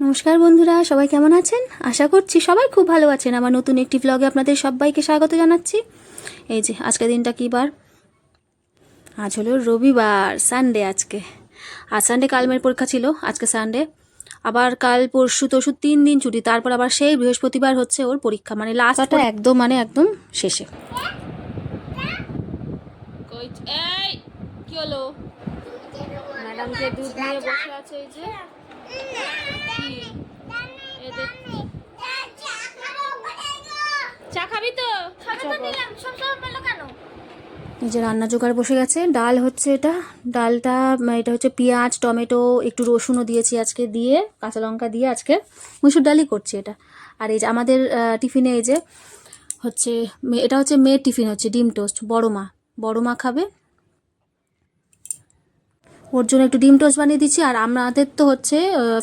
নমস্কার বন্ধুরা সবাই কেমন আছেন? আশা করছি সবাই খুব ভালো আছেন। আমার নতুন একটি ব্লগে আপনাদের সবাইকে স্বাগত জানাচ্ছি। এই যে আজকে দিনটা কী বার? আজ হলো রবিবার সানডে আজকে। আজ সানডে কাল মেয়ের পরীক্ষা ছিল আজকে সানডে আবার কাল পরশু তরশু তিন দিন ছুটি তারপর আবার সেই বৃহস্পতিবার হচ্ছে ওর পরীক্ষা মানে লাস্টটা একদম মানে একদম শেষে। এই কি হলো? ম্যাডামকে দুধ নিয়ে বসে আছে এই যে। চা খাবি তো? এই যে রান্না জোগাড় বসে গেছে। ডাল হচ্ছে এটা। ডালটা এটা হচ্ছে পেঁয়াজ টমেটো একটু রসুনও দিয়েছি আজকে দিয়ে কাঁচা লঙ্কা দিয়ে আজকে। মুসুর ডালই করছি এটা। আর এই যে আমাদের টিফিনে এই যে হচ্ছে এটা হচ্ছে মেয়ের টিফিন হচ্ছে ডিম টোস্ট বড় মা। বড় মা খাবে ওর জন্য একটু ডিম টোস্ট বানিয়ে দিচ্ছি। আর আমাদের তো হচ্ছে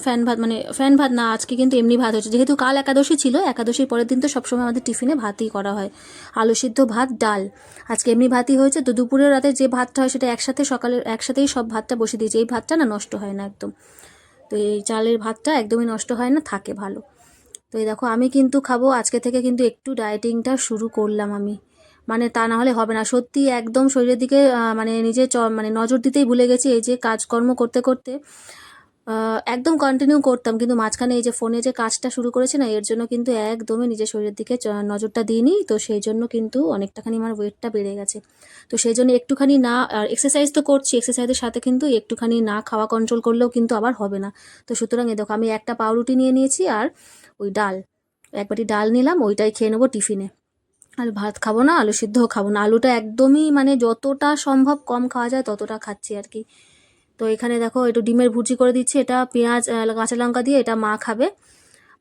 ফ্যান ভাত মানে ফ্যান ভাত না, আজকে কিন্তু এমনি ভাত হচ্ছে যেহেতু কাল একাদশী ছিল, একাদশীর পরের দিন তো সবসময় আমাদের টিফিনে ভাতই করা হয়। আলু সিদ্ধ ভাত, ডাল। আজকে এমনি ভাতই হয়েছে। তো দুপুরের রাতে যে ভাতটা হয় সেটা একসাথে সকালে একসাথেই সব ভাতটা বসে দিয়েছি। এই ভাতটা না নষ্ট হয় না একদম। তো এই চালের ভাতটা একদমই নষ্ট হয় না, থাকে ভালো। তো এই দেখো, আমি কিন্তু খাব। আজকে থেকে কিন্তু একটু ডায়েটিংটা শুরু করলাম আমি। মানে তা না হলে হবে না। সত্যি একদম শরীরের দিকে মানে নিজে চ মানে নজর দিতেই ভুলে গেছি এই যে কাজকর্ম করতে করতে। একদম কন্টিনিউ করতাম, কিন্তু মাঝখানে এই যে ফোনে যে কাজটা শুরু করেছে না, এর জন্য কিন্তু একদমই নিজের শরীরের দিকে নজরটা দিইনি। তো সেই জন্য কিন্তু অনেকটাখানি আমার ওয়েটটা বেড়ে গেছে। তো সেই জন্য একটুখানি না, আর এক্সারসাইজ তো করছি এক্সারসাইজের সাথে কিন্তু একটুখানি না খাওয়া কন্ট্রোল করলেও কিন্তু আবার হবে না। তো সুতরাং এ দেখো, আমি একটা পাউরুটি নিয়ে নিয়েছি আর ওই ডাল, এক বাটি ডাল নিলাম, ওইটাই খেয়ে নেব টিফিনে। আর ভাত খাব না, আলু সিদ্ধও খাব না। আলুটা একদমই মানে যতটা সম্ভব কম খাওয়া যায় ততটা খাচ্ছি আর কি। তো এখানে দেখো, একটু ডিমের ভুজি করে দিচ্ছি। এটা পেঁয়াজ কাঁচা লঙ্কা দিয়ে এটা মা খাবে।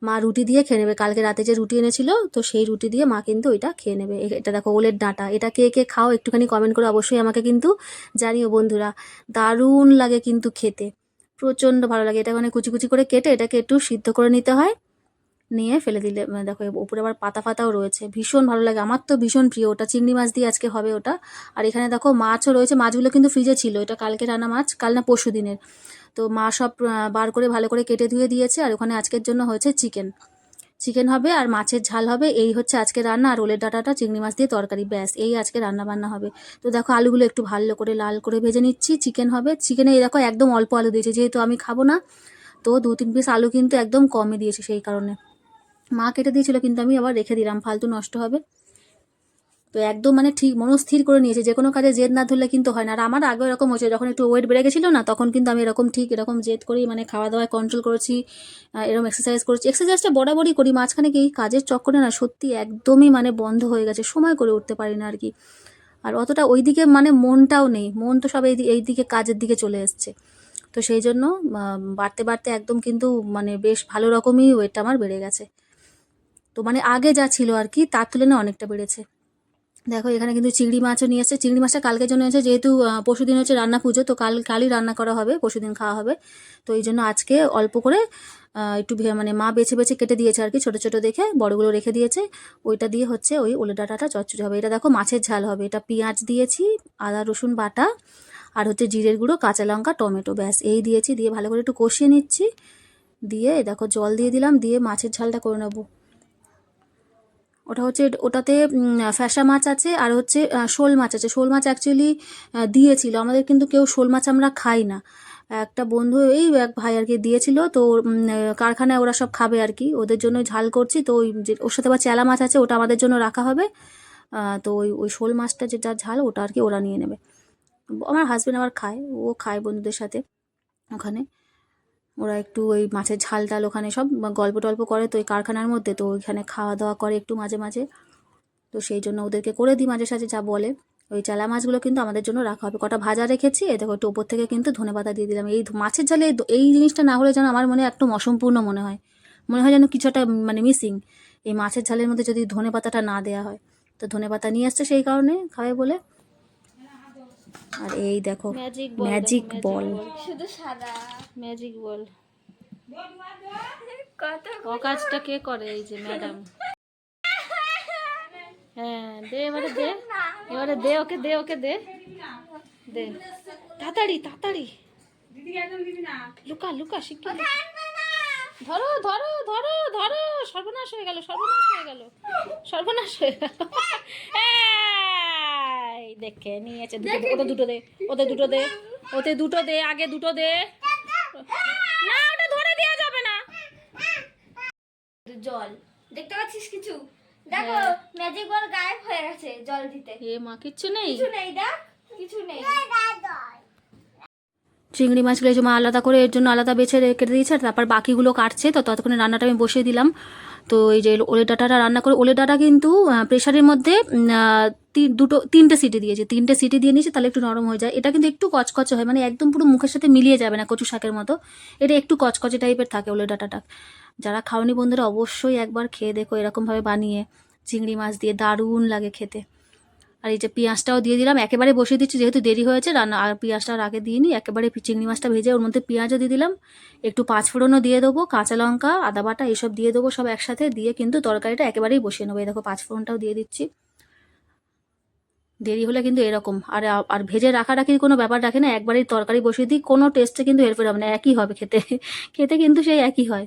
মা রুটি দিয়ে খেয়ে নেবে। কালকে রাতে যে রুটি এনেছিল, তো সেই রুটি দিয়ে মা কিন্তু ওইটা খেয়ে নেবে। এটা দেখো, ওলের ডাঁটা। এটা কে কে খাও একটুখানি কমেন্ট করে অবশ্যই আমাকে কিন্তু জানিও বন্ধুরা। দারুণ লাগে কিন্তু খেতে। প্রচণ্ড ভালো লাগে। এটা মানে কুচি কুচি করে কেটে, এটাকে একটু সিদ্ধ করে নিতে হয়। নিয়ে ফেলে দিলে মানে দেখো উপরে আবার পাতা ফাতাও রয়েছে। ভীষণ ভালো লাগে। আমার তো ভীষণ প্রিয় ওটা, চিংড়ি মাছ দিয়ে আজকে হবে ওটা। আর এখানে দেখো, মাছও রয়েছে। মাছগুলো কিন্তু ফ্রিজে ছিল। এটা কালকে রান্না মাছ, কাল না পরশু দিনের। তো মা সব বার করে ভালো করে কেটে ধুয়ে দিয়েছে। আর ওখানে আজকের জন্য হয়েছে চিকেন চিকেন হবে আর মাছের ঝাল হবে। এই হচ্ছে আজকে রান্না। আর ওলের ডাটাটা চিংড়ি মাছ দিয়ে তরকারি, ব্যাস। এই আজকে রান্না বান্না হবে। তো দেখো, আলুগুলো একটু ভালো করে লাল করে ভেজে নিচ্ছি। চিকেন হবে। চিকেনে এই দেখো, একদম অল্প আলু দিয়েছে। যেহেতু আমি খাব না, তো দু তিন পিস আলু কিন্তু একদম কমই দিয়েছি সেই কারণে। মা কেটে দিয়েছিল কিন্তু আমি আবার রেখে দিলাম, ফালতু নষ্ট হবে। তো একদম মানে ঠিক মনস্থির করে নিয়েছে, যে কোনো কাজে জেদ না ধরলে কিন্তু হয় না। আর আমার আগে এরকম হয়েছে, যখন একটু ওয়েট বেড়ে গেছিল না, তখন কিন্তু আমি এরকম ঠিক এরকম জেদ করেই মানে খাওয়া দাওয়ায় কন্ট্রোল করেছি এরকম এক্সারসাইজ করেছি। এক্সারসাইজটা বরাবরই করি, মাঝখানে কি কাজের চক্করে না সত্যি একদমই মানে বন্ধ হয়ে গেছে, সময় করে উঠতে পারি না আর কি। আর অতটা ওই দিকে মানে মনটাও নেই, মন তো সব এই দিকে কাজের দিকে চলে এসছে। তো সেই জন্য বাড়তে বাড়তে একদম কিন্তু মানে বেশ ভালো রকমই ওয়েটটা আমার বেড়ে গেছে। তো মানে আগে যা ছিল আর কি তার তুলনায় অনেকটা বেড়েছে। দেখো এখানে কিন্তু চিংড়ি মাছও নিয়ে এসেছে। চিংড়ি মাছটা কালকের জন্য হচ্ছে যেহেতু আহ, পরশুদিন হচ্ছে রান্না পুজো তো কাল কালই রান্না করা হবে পরশুদিন খাওয়া হবে। তো এই জন্য আজকে অল্প করে একটু মানে মা বেছে বেছে কেটে দিয়েছে আর কি ছোটো ছোটো দেখে বড়গুলো রেখে দিয়েছে। ওইটা দিয়ে হচ্ছে ওই ওলে ডাঁটাটা চচ্চড়ি হবে। এটা দেখো মাছের ঝাল হবে। এটা পেঁয়াজ দিয়েছি আদা রসুন বাটা আর হচ্ছে জিরের গুঁড়ো কাঁচা লঙ্কা টমেটো ব্যাস। এই দিয়েছি দিয়ে ভালো করে একটু কষিয়ে নিচ্ছি। দিয়ে দেখো জল দিয়ে দিলাম দিয়ে মাছের ঝালটা করে নেব। ওটা হচ্ছে, ওটাতে ফ্যাসা মাছ আছে আর হচ্ছে শোল মাছ আছে। শোল মাছ অ্যাকচুয়ালি দিয়েছিল। আমাদের কিন্তু কেউ শোল মাছ আমরা খাই না। একটা বন্ধু এই এক ভাই আর কি দিয়েছিল, তো কারখানায় ওরা সব খাবে আর কি। ওদের জন্য ঝাল করছি, তো ওই যে, ওর সাথে আবার চেলা মাছ আছে, ওটা আমাদের জন্য রাখা হবে। তো ওই ওই শোল মাছটা যে যেটা ঝাল, ওটা আর কি ওরা নিয়ে নেবে। আমার হাজব্যান্ড আবার খায়, ও খায় বন্ধুদের সাথে ওখানে। ওরা একটু ওই মাছের ঝাল টাল ওখানে সব গল্প টল্প করে তো ওই কারখানার মধ্যে, তো ওইখানে খাওয়া দাওয়া করে একটু মাঝে মাঝে। তো সেই জন্য ওদেরকে করে দিই মাঝে সাঝে যা বলে। ওই চালা মাছগুলো কিন্তু আমাদের জন্য রাখা হবে। কটা ভাজা রেখেছি, এ দেখো একটু ওপর থেকে কিন্তু ধনে পাতা দিয়ে দিলাম। এই মাছের ঝালে এই জিনিসটা না হলে যেন আমার মনে একদম অসম্পূর্ণ মনে হয়। মনে হয় যেন কিছু একটা মানে মিসিং এই মাছের ঝালের মধ্যে যদি ধনে পাতাটা না দেওয়া হয়। তো ধনে পাতা নিয়ে আসছে সেই কারণে খাবে বলে। আর এই দেখো ম্যাজিক বল ম্যাজিক বল শুধু সাদা। ম্যাজিক বল ও কাজটা কে করে এই যে ম্যাডাম হ্যাঁ দে এবারে দে। এবারে দে ওকে দে ওকে দে। দে। তাড়াতাড়ি তাড়াতাড়ি। লুকা লুকা শিখে ধরো ধরো ধরো ধরো। সর্বনাশ হয়ে গেল সর্বনাশ হয়ে গেল। সর্বনাশ হয়ে গেল। এই, দেখে নিয়েছে দুটো দে, দুটো দে ওদের দুটো দে ওতে দুটো দে আগে দুটো দে। না ওটা ধরে দেওয়া যাবে না। জল দেখতে পাচ্ছিস কিছু? দেখো। ম্যাজিক বল গায়েব হয়ে গেছে জল দিতে। এ মা কিচ্ছু নেই। কিছু নেই দেখ কিছু নেই। চিংড়ি মাছগুলো যে মা আলাদা করে এর জন্য আলাদা বেছে কেটে দিয়েছে আর তারপর বাকিগুলো কাটছে তো ততক্ষণে রান্নাটা আমি বসিয়ে দিলাম। তো এই যে ওলে ডাটাটা রান্না করে, ওলে ডাটা কিন্তু প্রেশারের মধ্যে দুটো, তিনটে সিটি দিয়েছে। তিনটে সিটি দিয়ে নিয়েছে, তাহলে একটু নরম হয়ে যায়। এটা কিন্তু একটু কচকচে হয় মানে একদম পুরো মুখের সাথে মিলিয়ে যাবে না কচু শাকের মতো। এটা একটু কচকচে টাইপের থাকে ওলে ডাটাটা। যারা খাওনি বন্ধুরা, অবশ্যই একবার খেয়ে দেখো এরকমভাবে বানিয়ে। চিংড়ি মাছ দিয়ে দারুণ লাগে খেতে। আর এই যে পেঁয়াজটাও দিয়ে দিলাম। একেবারে বসিয়ে দিচ্ছি, যেহেতু দেরি হয়েছে রান্না আর পেঁয়াজটা আগে দিয়ে নিই। একেবারে চিংড়ি মাছটা ভেজে ওর মধ্যে পেঁয়াজও দিয়ে দিলাম। একটু পাঁচফোড়নও দিয়ে দেবো, কাঁচা লঙ্কা, আদা বাটা এইসব দিয়ে দেবো সব একসাথে। দিয়ে কিন্তু তরকারিটা একেবারেই বসিয়ে নেব। এই দেখো পাঁচফোড়নটাও দিয়ে দিচ্ছি। দেরি হলে কিন্তু এরকম। আর আর ভেজে রাখা রাখির কোনো ব্যাপার রাখে না। একবারেই তরকারি বসিয়ে দিই, কোনো টেস্টে কিন্তু হেরফের হবে না। একই হবে খেতে। খেতে কিন্তু সেই একই হয়।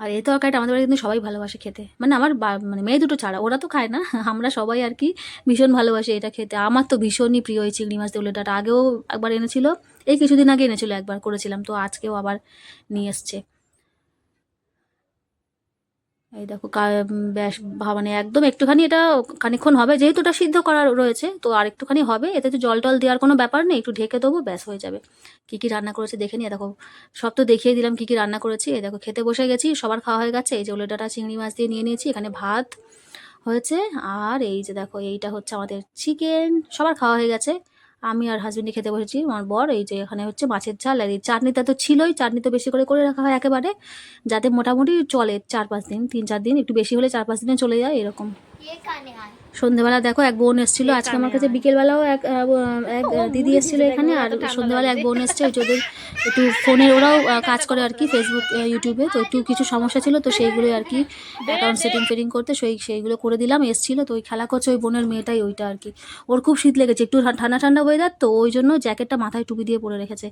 আর এই তরকারিটা আমাদের বাড়ি কিন্তু সবাই ভালোবাসে খেতে। মানে আমার মানে মেয়ে দুটো ছাড়া, ওরা তো খায় না। আমরা সবাই আর কি ভীষণ ভালোবাসি এটা খেতে। আমার তো ভীষণই প্রিয় এই চিংড়ি মাছ দিয়ে উল্লেটাটা আগেও একবার এনেছিল, এই কিছুদিন আগে এনেছিল একবার করেছিলাম। তো আজকেও আবার নিয়ে এসছে। এই দেখো ব্যাস উম, বেশ ভা- মানে একদম একটুখানি এটা খানিক্ষণ হবে যেহেতু এটা সিদ্ধ করা রয়েছে তো আর একটুখানি হবে। এতে তো জল টল দেওয়ার কোনো ব্যাপার নেই একটু ঢেকে দেবো ব্যাস হয়ে যাবে। কী কী রান্না করেছে দেখে নিয়ে দেখো সব তো দেখিয়ে দিলাম কী কী রান্না করেছি। এই দেখো খেতে বসে গেছি সবার খাওয়া হয়ে গেছে। এই যে ওলেটাটা চিংড়ি মাছ দিয়ে নিয়ে নিয়েছি এখানে ভাত হয়েছে। আর এই যে দেখো এইটা হচ্ছে আমাদের চিকেন সবার খাওয়া হয়ে গেছে। আমি আর হাজবেন্ডে খেতে বসেছি। আমার বর, এই যে এখানে হচ্ছে মাছের ঝাল, আর এই চাটনিটা তো ছিলই চাটনি তো বেশি করে করে রাখা হয় একেবারে, যাতে মোটামুটি চলে চার পাঁচ দিন, তিন চার দিন, একটু বেশি হলে চার পাঁচ দিনে চলে যায়, এরকম। সন্ধ্যেবেলা দেখো এক বোন এসেছিল। আজকে আমার কাছে বিকেলবেলাও এক এক দিদি এসেছিল এখানে আর সন্ধ্যেবেলা এক বোন এসছে ওই যে ওদের একটু ফোনের ওরাও কাজ করে আর কি ফেসবুক ইউটিউবে তো একটু কিছু সমস্যা ছিল তো সেইগুলো আর কি অ্যাকাউন্ট সেটিং ফেটিং করতে সেই সেইগুলো করে দিলাম এসছিল। তো ওই খেলা করছে ওই বোনের মেয়েটাই ওইটা আর কি। ওর খুব শীত লেগেছে একটু ঠান্ডা ঠান্ডা ওয়েদার তো ওই জন্য জ্যাকেটটা মাথায় টুপি দিয়ে পরে রেখেছে।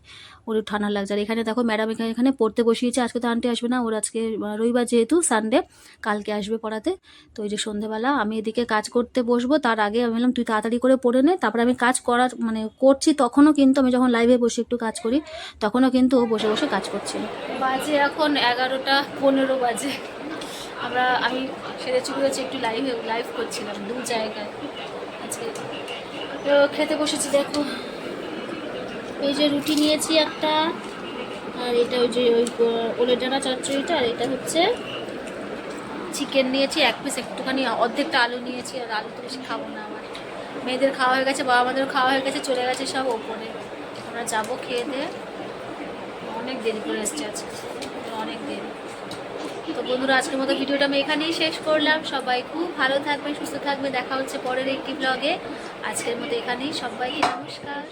ওর ঠান্ডা লাগছে। আর এখানে দেখো ম্যাডাম এখানে এখানে পড়তে বসিয়েছে আজকে তো আন্টি আসবে না ওর আজকে রবিবার যেহেতু সানডে কালকে আসবে পড়াতে। তো ওই যে সন্ধেবেলা আমি এদিকে কাজ করতে বসবো, তার আগে আমি বললাম, তুই তাড়াতাড়ি করে পড়ে নে। তারপরে আমি কাজ করার মানে করছি তখনও কিন্তু আমি যখন লাইভে বসে একটু কাজ করি, তখনও কিন্তু ও বসে বসে কাজ করছে। বাজে এখন এগারোটা পনেরো বাজে। আমরা, আমি সেরে চুপে হচ্ছে একটু লাইভ লাইভ করছিলাম দু জায়গায় আজকে। তো খেতে বসেছি, দেখো। এই যে রুটি নিয়েছি একটা, আর এটা ওই যে ওই ওলের ডানা চচ্চড়িটা, আর এটা হচ্ছে চিকেন নিয়েছি, এক পিস একটুখানি, অর্ধেকটা আলু নিয়েছি, আর আলু তো বেশি খাব না আমার। মেয়েদের খাওয়া হয়ে গেছে বাবা মাদেরও খাওয়া হয়ে গেছে, চলে গেছে সব ওপরে। আমরা যাব খেয়ে দিয়ে। অনেক দেরি করে এসছে আজকে, অনেক দেরি। তো বন্ধুরা, আজকের মতো ভিডিওটা আমি এখানেই শেষ করলাম। সবাই খুব ভালো থাকবে সুস্থ থাকবে দেখা হচ্ছে পরের একটি ব্লগে আজকের মতো এখানেই, সবাইকে নমস্কার।